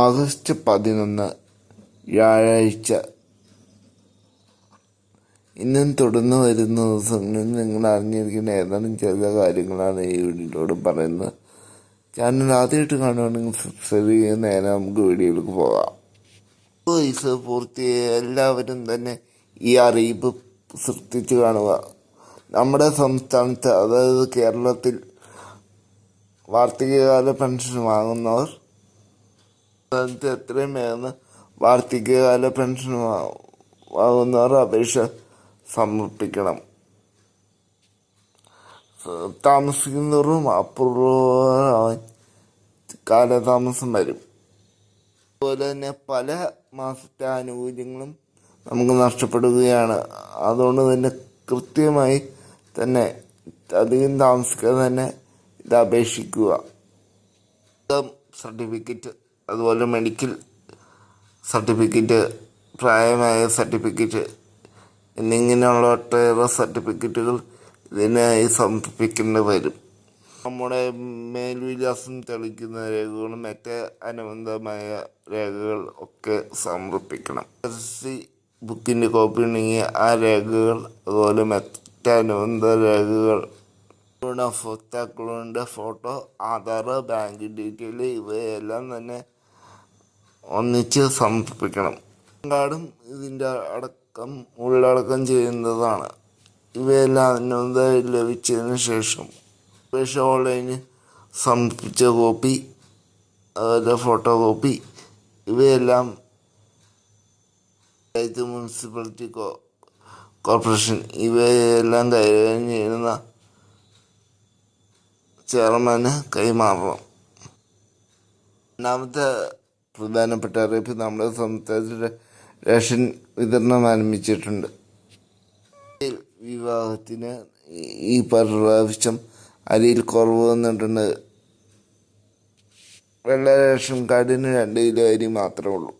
August പതിനൊന്ന് വ്യാഴാഴ്ച. ഇന്നും തുടർന്ന് വരുന്ന ദിവസങ്ങളിൽ നിങ്ങൾ അറിഞ്ഞിരിക്കുന്ന ഏതാനും ചില കാര്യങ്ങളാണ് ഈ വീഡിയോയിലൂടെ പറയുന്നത്. ചാനൽ ആദ്യമായിട്ട് കാണുകയാണെങ്കിൽ സബ്സ്ക്രൈബ് ചെയ്യുന്ന നേരെ നമുക്ക് വീഡിയോയിലേക്ക് പോകാം. വയസ്സ് പൂർത്തിയായ എല്ലാവരും തന്നെ ഈ അറിയിപ്പ് സൃഷ്ടിച്ചു കാണുക. നമ്മുടെ സംസ്ഥാനത്ത് അതായത് കേരളത്തിൽ വാർത്തകാല പെൻഷൻ വാങ്ങുന്നവർ സംസ്ഥാനത്ത് എത്രയും വേഗം വാർദ്ധക്യകാല പെൻഷൻ വാങ്ങുന്നവർ അപേക്ഷ സമർപ്പിക്കണം. താമസിക്കുന്നവരും അപൂർവമായി കാലതാമസം വരും. അതുപോലെ തന്നെ പല മാസത്തെ ആനുകൂല്യങ്ങളും നമുക്ക് നഷ്ടപ്പെടുകയാണ്. അതുകൊണ്ട് തന്നെ കൃത്യമായി തന്നെ അധികം താമസിക്കാതെ തന്നെ ഇത് അപേക്ഷിക്കുക. സർട്ടിഫിക്കറ്റ് അതുപോലെ മെഡിക്കൽ സർട്ടിഫിക്കറ്റ് പ്രായമായ സർട്ടിഫിക്കറ്റ് എന്നിങ്ങനെയുള്ള ഒട്ടേറെ സർട്ടിഫിക്കറ്റുകൾ ഇതിനായി സമർപ്പിക്കേണ്ടി വരും. നമ്മുടെ മേൽവിലാസം തെളിക്കുന്ന രേഖകളും മറ്റ് അനുബന്ധമായ രേഖകൾ ഒക്കെ സമർപ്പിക്കണം. എസ് സി ബുക്കിന്റെ കോപ്പി ഉണ്ടെങ്കിൽ ആ രേഖകൾ അതുപോലെ മറ്റ് അനുബന്ധ രേഖകൾ ഗുണഭോക്താക്കളുടെ ഫോട്ടോ ആധാർ ബാങ്ക് ഡീറ്റെയിൽ ഇവയെല്ലാം തന്നെ ഒന്നിച്ച് സമർപ്പിക്കണം. കാർഡും ഇതിന്റെ അടക്കം ഉള്ളടക്കം ചെയ്യുന്നതാണ്. ഇവയെല്ലാം അനുമതി ലഭിച്ചതിന് ശേഷം അപേക്ഷ ഓൺലൈനിൽ സമർപ്പിച്ച കോപ്പി അതുപോലെ ഫോട്ടോ കോപ്പി ഇവയെല്ലാം പഞ്ചായത്ത് മുനിസിപ്പാലിറ്റി കോർപ്പറേഷൻ ഇവയെല്ലാം കൈകാര്യം ചെയ്യുന്ന ചെയർമാന് കൈമാറണം. രണ്ടാമത്തെ പ്രധാനപ്പെട്ട അറിയിപ്പ് നമ്മുടെ സംസ്ഥാനത്തിൽ റേഷൻ വിതരണം ആരംഭിച്ചിട്ടുണ്ട്. വിവാഹത്തിന് ഈ പ്രാവശ്യം അരിയിൽ കുറവ് വന്നിട്ടുണ്ട്. വെള്ള റേഷൻ കാർഡിന് രണ്ട് കിലോ അരി മാത്രമേ ഉള്ളൂ.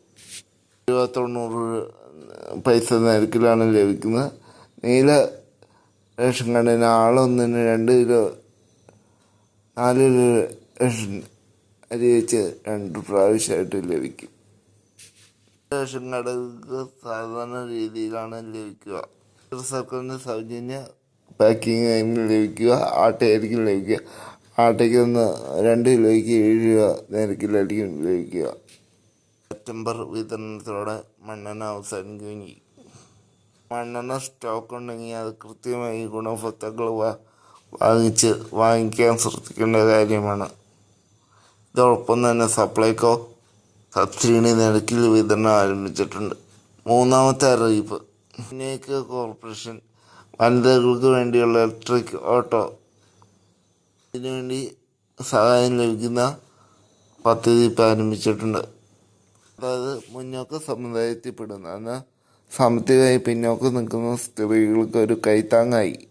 ഇരുപത്തൊണ്ണൂറ് തൊണ്ണൂറ് പൈസ നിരക്കിലാണ് ലഭിക്കുന്നത്. നീല റേഷൻ കാർഡിന് ആളൊന്നിന് രണ്ട് കിലോ നാല് കിലോ റേഷൻ അരി വെച്ച് രണ്ട് പ്രാവശ്യമായിട്ട് ലഭിക്കും. റേഷൻ കടകൾക്ക് സാധാരണ രീതിയിലാണ് ലഭിക്കുക. സർക്കാരിന്റെ സൗജന്യ പാക്കിംഗ് ടൈമിൽ ലഭിക്കുക. ആട്ടയായിരിക്കും ലഭിക്കുക. ആട്ടയ്ക്ക് ഒന്ന് രണ്ട് കിലോയ്ക്ക് ഏഴ് രൂപ നിരക്കിലായിരിക്കും ലഭിക്കുക. സെപ്റ്റംബർ വിതരണത്തോടെ മണ്ണെണ്ണ അവസാനം ചെയ്യും മണ്ണെണ്ണ സ്റ്റോക്ക് ഉണ്ടെങ്കിൽ അത് കൃത്യമായി ഗുണഭോക്താക്കൾ വാങ്ങിച്ച് വാങ്ങിക്കാൻ ശ്രദ്ധിക്കേണ്ട കാര്യമാണ്. ഇതോടൊപ്പം തന്നെ സപ്ലൈകോ സബ്സിഡി നിരക്കിൽ വിതരണം ആരംഭിച്ചിട്ടുണ്ട്. മൂന്നാമത്തെ അറിയിപ്പ്. നേക്ക് കോർപ്പറേഷൻ വനിതകൾക്ക് വേണ്ടിയുള്ള ഇലക്ട്രിക് ഓട്ടോ ഇതിനുവേണ്ടി സഹായം ലഭിക്കുന്ന പദ്ധതി ഇപ്പം ആരംഭിച്ചിട്ടുണ്ട്. അതായത് മുന്നോക്ക സമുദായത്തിൽപ്പെടുന്ന എന്നാൽ സാമ്പത്തികമായി പിന്നോക്കം നിൽക്കുന്ന സ്ത്രീകൾക്ക് ഒരു കൈത്താങ്ങായി.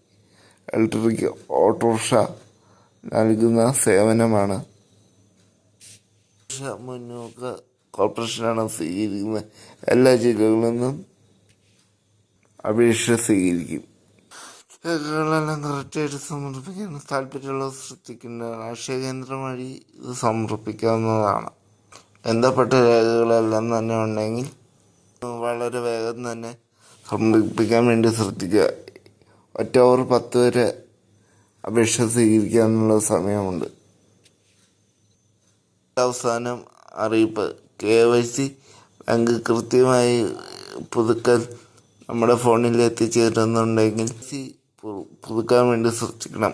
ഇലക്ട്രിക് ഓട്ടോറിക്ഷ നൽകുന്ന സേവനമാണ്. മുന്നോക്ക കോർപ്പറേഷനാണ് സ്വീകരിക്കുന്നത്. എല്ലാ ജില്ലകളിൽ നിന്നും അപേക്ഷ സ്വീകരിക്കും. രേഖകളെല്ലാം കറക്റ്റായിട്ട് സമർപ്പിക്കാൻ താല്പര്യമുള്ളവർ ശ്രദ്ധിക്കേണ്ട രാഷ്ട്രീയ കേന്ദ്രം വഴി ഇത് സമർപ്പിക്കാവുന്നതാണ്. ബന്ധപ്പെട്ട രേഖകളെല്ലാം തന്നെ ഉണ്ടെങ്കിൽ വളരെ വേഗം തന്നെ സമർപ്പിക്കാൻ വേണ്ടി ശ്രദ്ധിക്കുക. ഒക്ടോബർ പത്ത് വരെ അപേക്ഷ സ്വീകരിക്കാനുള്ള സമയമുണ്ട്. അവസാനം അറിയിപ്പ്. കെ വൈ സി ബാങ്ക് കൃത്യമായി പുതുക്കൽ നമ്മുടെ ഫോണിൽ എത്തിച്ചേരുന്നുണ്ടെങ്കിൽ സി പുതുക്കാൻ വേണ്ടി ശ്രദ്ധിക്കണം.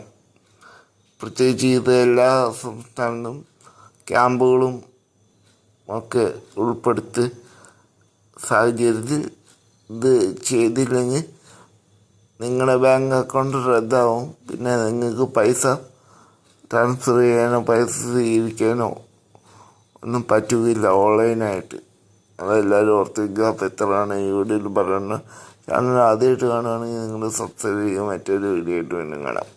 പ്രത്യേകിച്ച് ഇത് എല്ലാ സംസ്ഥാനത്തും ക്യാമ്പുകളും ഒക്കെ ഉൾപ്പെടുത്തി സാഹചര്യത്തിൽ ഇത് ചെയ്തില്ലെങ്കിൽ നിങ്ങളുടെ ബാങ്ക് അക്കൗണ്ട് റദ്ദാവും. പിന്നെ നിങ്ങൾക്ക് പൈസ ട്രാൻസ്ഫർ ചെയ്യാനോ പൈസ സ്വീകരിക്കാനോ ഒന്നും പറ്റുകയില്ല ഓൺലൈനായിട്ട് അതെല്ലാവരും ഓർത്തിക്കുക അപ്പോൾ എത്രയാണ് ഈ വീഡിയോയിൽ പറയുന്നത്. ചാനൽ ആദ്യമായിട്ട് കാണുകയാണെങ്കിൽ നിങ്ങൾ സബ്സ്ക്രൈബ് ചെയ്യുക. മറ്റൊരു വീഡിയോ ആയിട്ട് വീണ്ടും കാണാം.